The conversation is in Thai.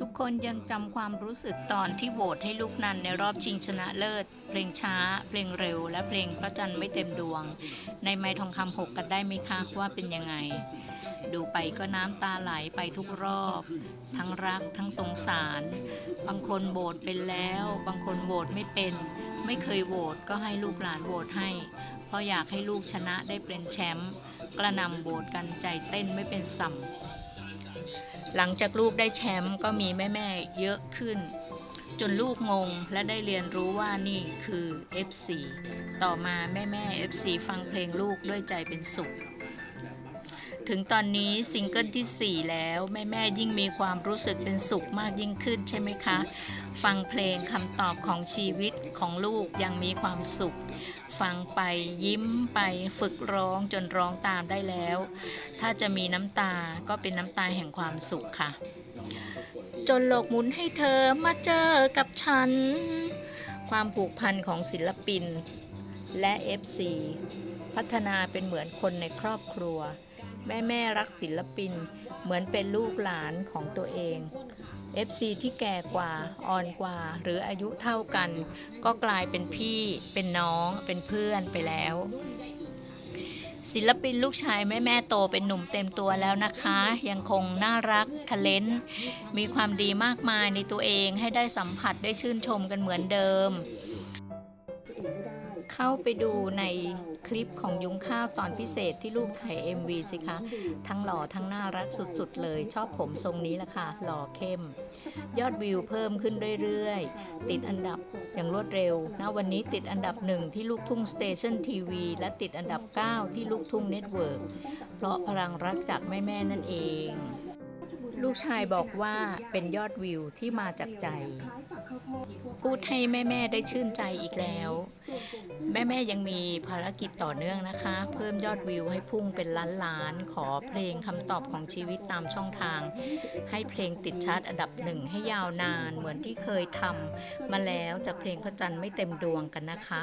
ทุกคนยังจำความรู้สึกตอนที่โหวตให้ลูกนันในรอบชิงชนะเลิศ เพลงช้า เพลงเร็ว และเพลงพระจันทร์ไม่เต็มดวง ในไม้ทองคำหกกันได้ไหมคะว่าเป็นยังไง ดูไปก็น้ำตาไหลไปทุกรอบ ทั้งรักทั้งสงสาร บางคนโหวตเป็นแล้ว บางคนโหวตไม่เป็น ไม่เคยโหวตก็ให้ลูกหลานโหวตให้ เพราะอยากให้ลูกชนะได้เป็นแชมป์กระนำโหวตกันใจเต้นไม่เป็นสัม หลังจากลูกได้แชมป์ก็มีแม่ ๆ เยอะขึ้น จนลูกงงและได้เรียนรู้ว่านี่คือ FC ต่อมาแม่แม่ FC ฟังเพลงลูกด้วยใจเป็นสุข ถึงตอนนี้ซิงเกิลที่ 4 แล้ว แม่แม่ยิ่งมีความรู้สึกเป็นสุขมากยิ่งขึ้นใช่ไหมคะ ฟังเพลงคำตอบของชีวิตของลูกยังมีความสุข ฟังไปยิ้มไปฝึกร้องจนร้องตามได้แล้ว ถ้าจะมีน้ำตาก็เป็นน้ำตาแห่งความสุขค่ะ จนโลกหมุนให้เธอมาเจอกับฉัน ความผูกพันของศิลปินและ FC พัฒนาเป็นเหมือนคนในครอบครัว แม่แม่รักศิลปิน เหมือนเป็นลูกหลานของตัวเอง FC ที่แก่กว่าอ่อนกว่า หรืออายุเท่ากัน ก็กลายเป็นพี่เป็นน้องเป็นเพื่อนไปแล้ว ศิลปินลูกชายแม่แม่โตเป็นหนุ่มเต็มตัวแล้วนะคะ ยังคงน่ารักทะเลนมีความดีมากมายในตัวเองให้ได้สัมผัสได้ชื่นชมกันเหมือนเดิม เข้าไปดูในคลิปของยุ้งข้าวตอนพิเศษที่ลูกถ่าย MV สิคะ ทั้งหล่อทั้งน่ารักสุดๆ เลย ชอบผมทรงนี้แหละค่ะ หล่อเข้ม ยอดวิวเพิ่มขึ้นเรื่อยๆ ติดอันดับอย่างรวดเร็วนะวันนี้ติดอันดับหนึ่งที่ลูกทุ่งสเตชันทีวีและติดอันดับ 9 ที่ลูกทุ่งเน็ตเวิร์กเพราะพลังรักจากแม่ๆนั่นเอง ลูกชายบอกว่าเป็นยอดวิวที่มาจากใจ พูดให้แม่ๆได้ชื่นใจอีกแล้ว แม่ๆยังมีภารกิจต่อเนื่องนะคะ เพิ่มยอดวิวให้พุ่งเป็นล้านๆขอเพลงคำตอบของชีวิตตามช่องทาง ให้เพลงติดชาร์ตอันดับหนึ่งให้ยาวนานเหมือนที่เคยทำมาแล้วจากเพลงพระจันทร์ไม่เต็มดวงกันนะคะ